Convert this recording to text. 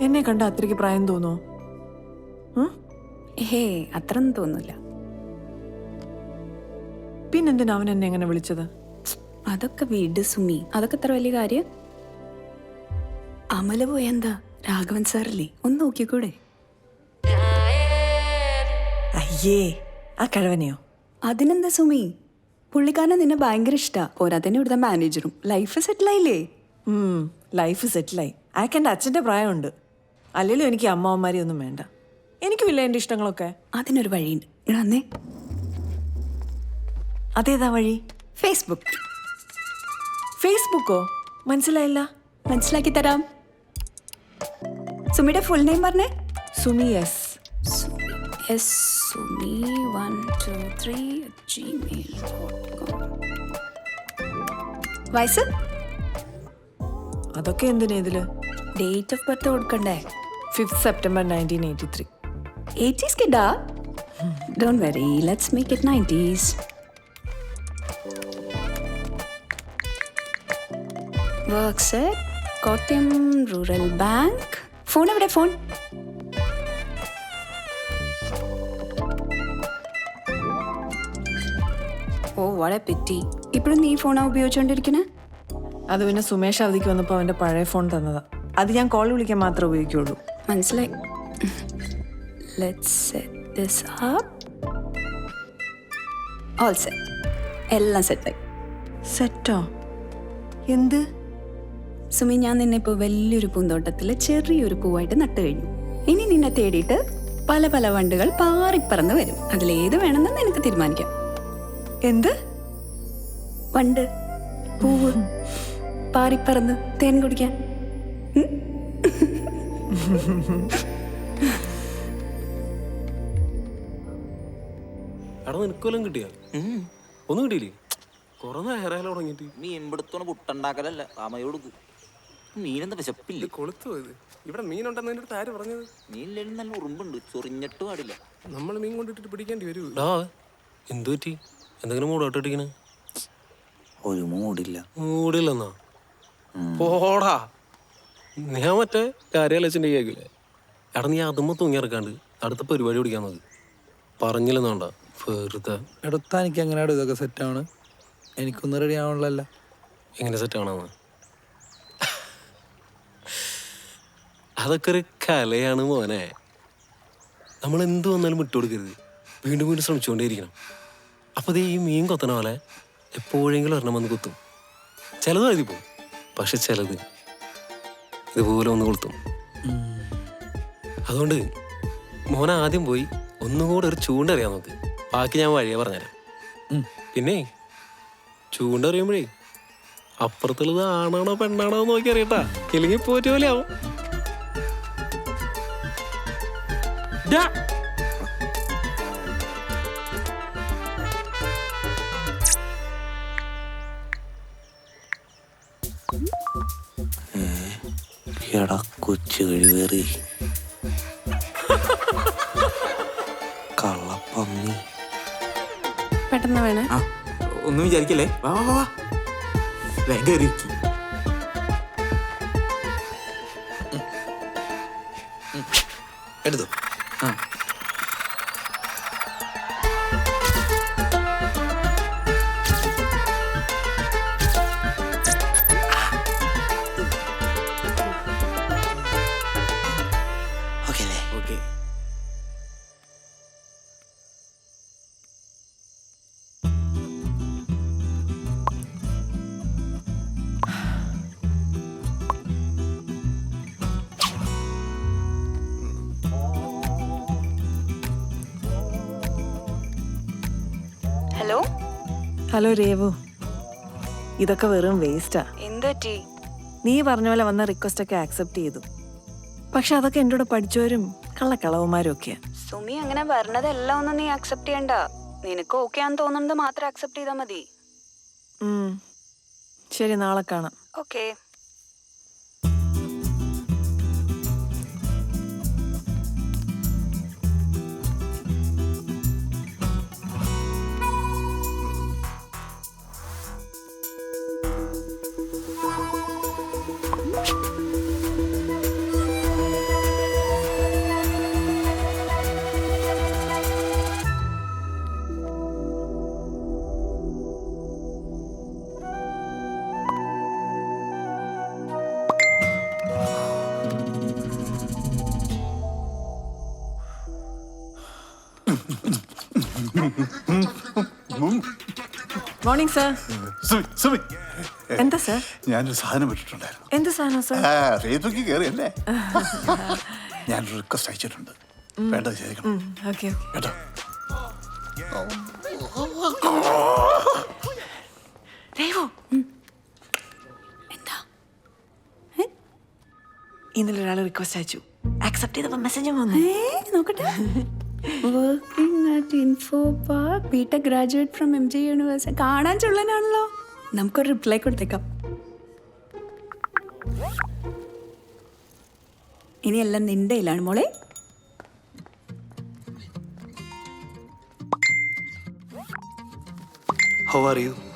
എന്നെ കണ്ട അത്രയ്ക്ക് പ്രായം തോന്നോ? ഹേ അത്രയൊന്നും തോന്നില്ല പിന്നെന്തിനാ അവൻ എന്നെ എങ്ങനെ വിളിച്ചത്? അതൊക്കെ വീട് സുമി. അതൊക്കെ എത്ര വലിയ കാര്യം? അമല പോയെന്താ രാഘവൻ സാറല്ലേ? ഒന്ന് നോക്കിക്കൂടെ? അയ്യേ ആ കഴവനെയോ? അതിനെന്താ സുമി? പുള്ളിക്കാരനെ നിന്നെ ഭയങ്കര ഇഷ്ടാ. പോരാതന്നെ ഇവിടുത്തെ മാനേജറും ലൈഫ് സെറ്റിലായില്ലേ ആയില്ലേ? ലൈഫ് സെറ്റിലായി അയാൾക്ക് എന്റെ അച്ഛന്റെ പ്രായമുണ്ട്. അല്ലെങ്കിലും എനിക്ക് അമ്മാവന്മാരെ ഒന്നും വേണ്ട. എനിക്കുമില്ല എന്റെ ഇഷ്ടങ്ങളൊക്കെ. അതിനൊരു വഴിയുണ്ട്. ഇങ്ങട് വന്നേ. അതേതാ വഴി? ഫേസ്ബുക്ക് ഫേസ്ബുക്കോ മനസ്സിലായില്ല? മനസ്സിലാക്കി തരാം. സുമിയുടെ ഫുൾ നെയിം പറഞ്ഞേ. Sumi S S Sumi one two three Gmail വയസ്സ്? അതൊക്കെ എന്തിനാ ഇതിൽ? ഡേറ്റ് ഓഫ് ബർത്ത് കൊടുക്കണ്ടേ? Fifth September nineteen eighty three. Eighties കിഡാ don't worry let's make it nineties works Kottayam rural bank phone എവിടെ ഫോൺ ഓ വളരെ petty ഇപ്പോഴും നീ ഫോണാ ഉപയോഗിച്ചുകൊണ്ടിരിക്കണേ അത് പിന്നെ സുമേഷ് അവധിക്ക് വന്നപ്പോൾ അവന്റെ പഴയ ഫോൺ തന്നതാ. അത് ഞാൻ കോൾ വിളിക്കാൻ മാത്രമേ ഉപയോഗിക്കുള്ളൂ. മനസ്സിലായി. Let's set this up all set എല്ലാം സെറ്റായി സെറ്റോ എന്ത്? സുമി ഞാൻ നിന്നെ ഇപ്പോൾ വലിയൊരു പൂന്തോട്ടത്തിൽ ചെറിയൊരു പൂവായിട്ട് നട്ടു കഴിഞ്ഞു. ഇനി നിന്നെ തേടിയിട്ട് പല പല വണ്ടുകൾ പാറിപ്പറന്ന് വരും. അതിലേത് വേണമെന്ന് നിനക്ക് തീരുമാനിക്കാം. എന്ത്? വണ്ട്. പൂവ്. പാറിപ്പറന്ന് തേൻ കുടിക്കാൻ. എടാ നിനക്കൊല്ലം കിട്ടിയ? ഒന്നും കിട്ടിയില്ലേ? കുറെ നേരം തുടങ്ങിയിട്ട് മീൻ പിടുത്തോണ് പുട്ടുണ്ടാക്കലല്ല അമ്മയോട് കൊടുക്കും. മീനെന്താ വിശപ്പില്ല? കൊളുത്തു പോയത് ഇവിടെ മീനുണ്ടെന്ന് അടുത്ത് ആര് പറഞ്ഞത്? മീനിലും നല്ല ഉറുമ്പുണ്ട് ചൊറിഞ്ഞിട്ട് പാടില്ല നമ്മൾ മീൻ കൊണ്ടിട്ടിട്ട് പിടിക്കേണ്ടി വരൂ. ഡാ എന്തു പറ്റി? എന്തെങ്കിലും മൂടോട്ടിട്ടിക്കണ് ഒരു മൂടില്ല. മൂടില്ലെന്നാ? പോടാ. ഞാൻ മറ്റേ കാര്യാലോചിന്റെ കേക്കില്ലേ എടാ നീ അതുമ്മ തൂങ്ങിയിറക്കാണ്ട് അടുത്ത പരിപാടി പിടിക്കാൻ നോക്ക് പറഞ്ഞില്ലെന്നോണ്ട വെറുതെ. എടുത്താ എനിക്ക് എങ്ങനെയാണ് ഇതൊക്കെ സെറ്റാണ് എനിക്കൊന്നും റെഡി ആവണല്ലോ എങ്ങനെ സെറ്റ് ആണെന്ന് അതൊക്കെ ഒരു കലയാണ് മോനെ. നമ്മൾ എന്ത് വന്നാലും വിട്ടുകൊടുക്കരുത് വീണ്ടും വീണ്ടും ശ്രമിച്ചുകൊണ്ടേയിരിക്കണം. അപ്പോൾ ഈ മീൻ കൊത്തണ പോലെ എപ്പോഴെങ്കിലും ഒരെണ്ണം വന്ന് കുത്തും. ചിലത് എഴുതിപ്പോവും പക്ഷെ ചിലത് ഇതുപോലെ ഒന്ന് കൊളുത്തും. അതുകൊണ്ട് മോൻ ആദ്യം പോയി ഒന്നുകൂടെ ഒരു ചൂണ്ടറിയാം നമുക്ക്. ബാക്കി ഞാൻ വഴിയെ പറഞ്ഞുതരാം. പിന്നെ ചൂണ്ട അറിയുമ്പോഴേ അപ്പുറത്തുള്ളത് ആണാണോ പെണ്ണാണോ എന്ന് നോക്കി അറിയട്ടാ. ഇല്ലെങ്കിൽ പോറ്റ എടാ കൊച്ചു കഴിവേറി. കള്ളപ്പന്നി. പെട്ടെന്ന് വേണേ. ആ ഒന്നും വിചാരിക്കല്ലേ? വാ വാ വാ. വാ വേഗം കയറിയിരിക്ക്. എടുത്തു? ഹലോ രേവു ഇതൊക്കെ വെറും വേസ്റ്റാ എന്താ നീ പറഞ്ഞ പോലെ വന്ന റിക്വസ്റ്റ് ഒക്കെ ആക്സെപ്റ്റ് ചെയ്തു. പക്ഷെ അതൊക്കെ എന്റെ കൂടെ പഠിച്ചവരും കള്ളക്കളവന്മാരും ഒക്കെയാ. സുമി അങ്ങനെ പറഞ്ഞതെല്ലാം ഒന്നും നീ ആക്സെപ്റ്റ് ചെയ്യണ്ട. നിനക്ക് ഓക്കെ ആണെന്ന് തോന്നുന്നത് മാത്രം ആക്സെപ്റ്റ് ചെയ്താൽ മതി. ശരി നാളെ കാണാം. Okay morning sir Sumi Sumi. എന്താ സർ ഞാനൊരു സാധനം വിട്ടിട്ടുണ്ടായിരുന്നു എന്ത് സാധനം സർ ആ ഫേസ്ബുക്കിൽ കയറിയല്ലേ ഞാനൊരു റിക്വസ്റ്റ് അയച്ചിട്ടുണ്ട്. വേണ്ടത് ചെയ്തേക്കണം. ഓക്കെ കേട്ടോ? രേവു. എന്താ? ഇന്നലെ ഒരാൾ റിക്വസ്റ്റ് അയച്ചു. ആക്സെപ്റ്റ് ചെയ്തപ്പോൾ മെസ്സേജ് വന്നു. നോക്കട്ടെ. Working at info park BTech graduate from M G university കാണാൻ ചുള്ളനാണല്ലോ. നമുക്കൊരു റിപ്ലൈ കൊടുത്തേക്കാം. ഇനിയെല്ലാം നിന്റെ കയ്യിലാണ് മോളെ. How are you?